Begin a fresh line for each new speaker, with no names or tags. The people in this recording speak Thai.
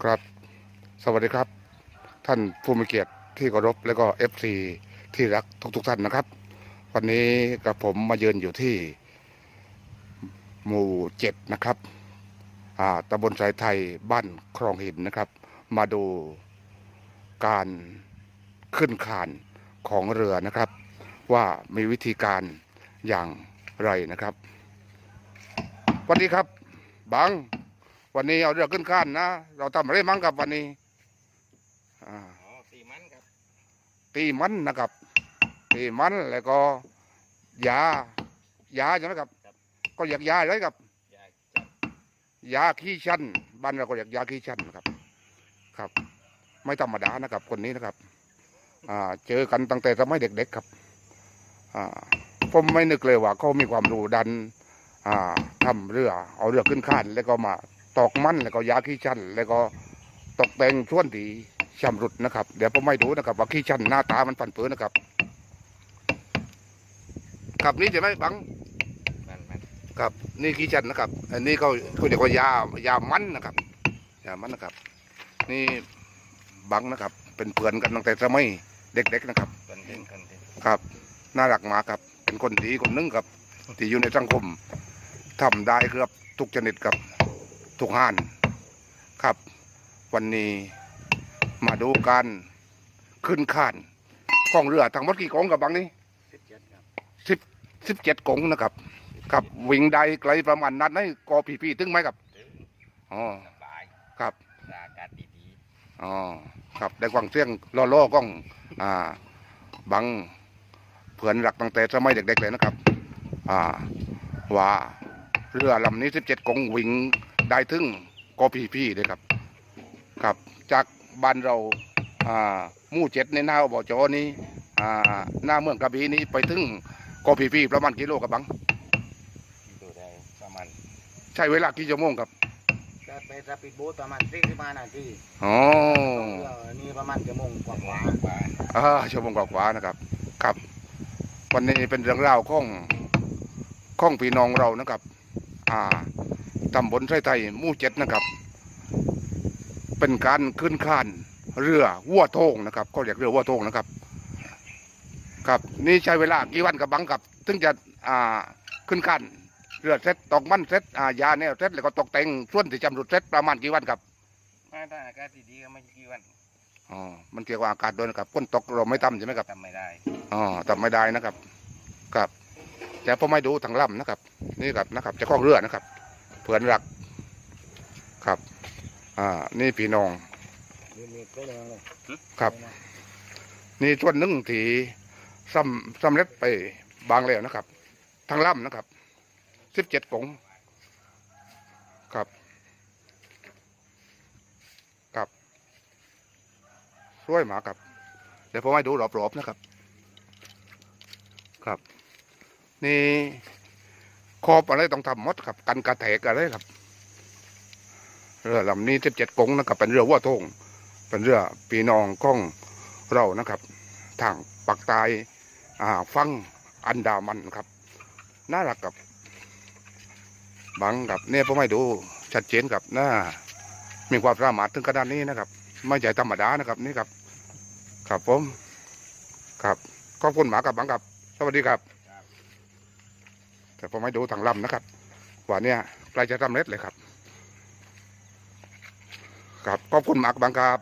ครับ สวัสดีครับ ท่านผู้มีเกียรติที่เคารพและก็เอฟซีที่รักทุกๆท่านนะครับ วันนี้กับผมมาเยือนอยู่ที่ หมู่เจ็ดนะครับอ่าตำบลสายไทยบ้านคลองหินนะครับ มาดูการขึ้นคานของเรือนะครับ ว่ามีวิธีการอย่างไรนะครับสวัสดีครับ บัง วันนี้เอาเรือขึ้นคานนะ เราทำอะไรมั้งครับวันนี้อ่า
อ๋อตีมันครับ
ตีมันนะครับตีมันแล้วก็ยายาใช่ไหมครับ ก็อยากยาเลยครับ
อยากจับ
ยาขี้ชันบ้านเราก็เรียกยาขี้ชันนะครับ ครับ ไม่ธรรมดานะครับ คนนี้นะครับ อ่า เจอกันตั้งแต่สมัยเด็ก ๆครับ อ่า ผมไม่นึกเลยว่าเขามีความรู้ดัน อ่าทำเรือ เอาเรือขึ้นข้านแล้วก็มา ตอกมันแล้วก็ยาขี้ชันแล้วก็ตกแต่งช่วนดีชำรุดนะครับ เดี๋ยวผมไม่ดูนะครับว่าขี้ชันหน้าตามันฟันเฟือนะครับครับนี่ใช่ไหมบัง
มันมัน
ครับนี่ขี้ชันนะครับ อันนี้เขาเขาเรียกว่ายายามันนะครับยามันนะครับ นี่บังนะครับ เป็นเพื่อนกันตั้งแต่สมัยเด็ก ๆนะครับ
ค
รับน่ารักมากครับ เป็นคนดีคนนึงครับที่อยู่ในสังคมทำได้ครับทุกชนิดครับ ทุกห้านครับ วันนี้มาดูการขึ้นข้านของเรือทั้งหมดกี่กองกับบางนี้
สิบเจ็ดครับ
สิบสิบเจ็ดกงนะครับครับวิ่งได้ไกลประมาณนั้นให้กอผีพี่ถึงไหมครับ
ถึง
อ๋อ
สบาย
ครับ
อากาศดี
อ๋อครับได้กวางเสียงล่อล่อๆกล้องอ่าบังเพื่อนหลักตั้งแต่สมัยเด็กๆเลยนะครับ อ่าว่าเรือลำนี้สิบเจ็ดกงวิ่ง ได้ถึงกอพีพีเลยครับครับ จากบ้านเราอ่าหมู่เจ็ดในหน้าอบจนี้อ่าหน้าเมืองกระบี่นี้ไปถึงกอพีพีประมาณกิโลกับบัง
ๆที่ดูได้ประมาณ
ใช้เวลากี่ชั่วโมงครับ
จะไปสปีดโบ๊ทประมาณสี่สิบห้านาที
อ๋อ
เรือนี่ประมาณชั่วโมงกว่า
กว่ากว่า
อ่าชั่วโมงกว่าๆนะครับ ครับ วันนี้เป็นเรื่องราวของของพี่น้องเรานะครับ อ่า ตำบลไส้ไทยหมู่เจ็ดนะครับ เป็นการขึ้นข้านเรือวัวโทงนะครับเขาเรียกเรือวัวโทงนะครับ ครับนี่ใช้เวลากี่วันกับบังกับถึงจะอ่าขึ้นข้านเรือเสร็จตอกมันเสร็จอ่ายาแนวเสร็จแล้วก็ตกแต่งส่วนที่จำรุดเสร็จประมาณกี่วันครับ
ถ้าถ้าอากาศดีๆก็ไม่กี่วัน
อ๋อมันเกี่ยวกับอากาศด้วยนะครับฝนตกเราไม่ทำใช่ไหมครับ
ทำไม่ได้
อ๋อทำไม่ได้นะครับ ครับแต่ผมไม่ดูทางลำนะครับ นี่ครับนะครับเจะคล้าของเรือนะครับ เพื่อนรักครับ อ่า นี่พี่น้อง
มีมีไปเลยเลย
ครับ นี่ส่วนหนึ่งที่สำสำเร็จไปบางแล้วนะครับ ทางลำนะครับสิบเจ็ดกงครับ ครับสวยหมากครับ เดี๋ยวผมให้ดูรอบๆนะครับ ครับ นี่ คอบอะไรต้องทำมดครับ กันกระแทกอะไรครับ เรือลำนี้สิบเจ็ดกงนะครับ เป็นเรือวัวทงเป็นเรือปีนองของเรานะครับ ทางปักใต้อ่าฟังอันดามันครับ น่ารักกับบังกับเนี่ยผมให้ดูชัดเจนกับหน่ามีความสามารถถึงขนาดนี้นะครับ ไม่ใช่ธรรมดานะครับนี่ครับ ครับผม ครับขอบคุณหมากับบังกับ สวัสดีครับ แต่ผมให้ดูทางลำนะครับว่าเนี่ยใกล้จะสำเร็จเลยครับ ครับขอบคุณมากบังครับ